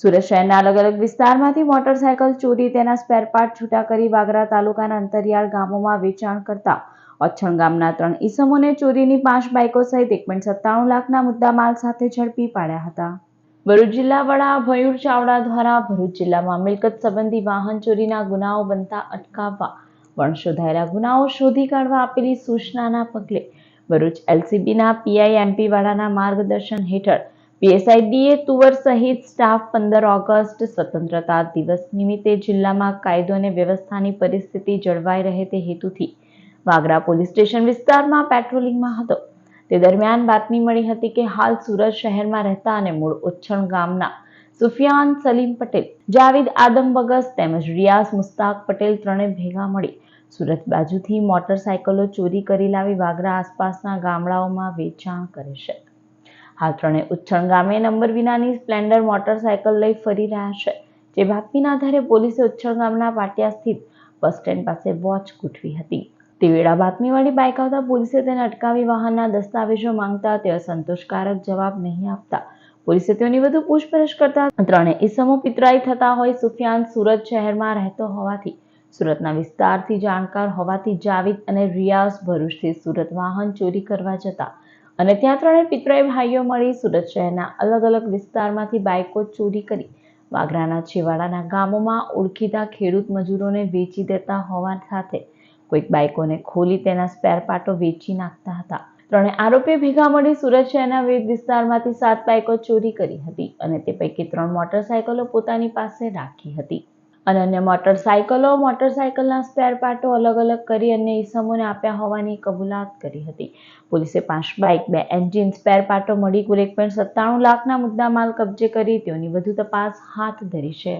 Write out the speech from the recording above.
સુરત શહેરના અલગ અલગ વિસ્તારમાંથી મોટરસાયકલ ચોરી, તેના સ્પેરપાર્ટ છૂટા કરી વાગરા તાલુકાના અંતરિયાળ ગામોમાં વેચાણ કરતા ઓછણ ગામના ત્રણ ઈસમોને ચોરીની પાંચ બાઇકો સહિત એક પોઈન્ટ સત્તાણું લાખના મુદ્દામાલ સાથે ઝડપી પાડ્યા હતા. ભરૂચ જિલ્લા વડા ભયુર ચાવડા દ્વારા ભરૂચ જિલ્લામાં મિલકત સંબંધી વાહન ચોરીના ગુનાઓ બનતા અટકાવવા વણશોધાયેલા ગુનાઓ શોધી કાઢવા આપેલી સૂચનાના પગલે ભરૂચ એલસીબીના પીઆઈ એમપી વાળાના માર્ગદર્શન હેઠળ પીએસઆઈડીએ તુવર સહિત સ્ટાફ પંદર ઓગસ્ટ સ્વતંત્રતા દિવસ નિમિત્તે જિલ્લામાં કાયદો અને વ્યવસ્થાની પરિસ્થિતિ જળવાઈ રહે તે હેતુથી વાગરા પોલીસ સ્ટેશન વિસ્તારમાં પેટ્રોલિંગમાં હતો. તે દરમિયાન બાતમી મળી હતી કે હાલ સુરત શહેરમાં રહેતા અને મૂળ ઉચ્છણ ગામના સુફિયાન સલીમ પટેલ, જાવેદ આદમ બગસ તેમજ રિયાઝ મુસ્તાક પટેલ ત્રણે ભેગા મળી સુરત બાજુથી મોટરસાયકલો ચોરી કરી લાવી વાગરા આસપાસના ગામડાઓમાં વેચાણ કરે છે. હાલ ત્રણે ઉચ્છણ ગામે નંબર વિનાની સ્પ્લેન્ડર મોટરસાયકલ લઈ ફરી રહ્યા છે. જે બાતમીના આધારે પોલીસે ઉચ્છણ ગામના પાટિયા સ્થિત બસ સ્ટેન્ડ પાસે વોચ ગોઠવી હતી. તે વેળા બાઇક આવતા પોલીસે તેને અટકાવી વાહનના દસ્તાવેજો માંગતા તે અસંતોષકારક જવાબ નહીં આપતા. પોલીસે તેઓની વધુ પૂછપરછ કરતા ત્રણે ઈસમો પિતરાઈ થતા હોય સુફિયાન સુરત શહેરમાં રહેતો હોવાથી. સુરતના વિસ્તારથી જાણકાર હોવાથી જાવિદ અને રિયાઝ ભરૂચથી સુરત વાહન ચોરી કરવા જતા. અને ત્યાં ત્રણે પિતરાઈ ભાઈઓ મળી સુરત શહેરના અલગ અલગ વિસ્તારમાંથી બાઇકો ચોરી કરી વાગરાના છેવાડાના ગામોમાં ઓળખીતા ખેડૂત મજૂરોને વેચી દેતા હોવા સાથે કોઈક બાઇકોને ખોલી તેના સ્પેર પાર્ટો વેચી નાખતા હતા. ત્રણે આરોપીઓ ભેગા મળી સુરત શહેરના વિવિધ વિસ્તારમાંથી સાત બાઇકો ચોરી કરી હતી અને તે પૈકી ત્રણ મોટરસાયકલો પોતાની પાસે રાખી હતી. અને અન્ય મોટરસાયકલો મોટરસાયકલના સ્પેર પાર્ટો અલગ અલગ કરી અન્ય ઇસમોને આપ્યા હોવાની કબૂલાત કરી હતી. પોલીસે પાંચ બાઇક બે એન્જિન સ્પેર પાર્ટો મળી, કુલ એક પોઈન્ટ સત્તાણું લાખના મુદ્દામાલ કબજે કરી, તેઓની વધુ તપાસ હાથ ધરી છે.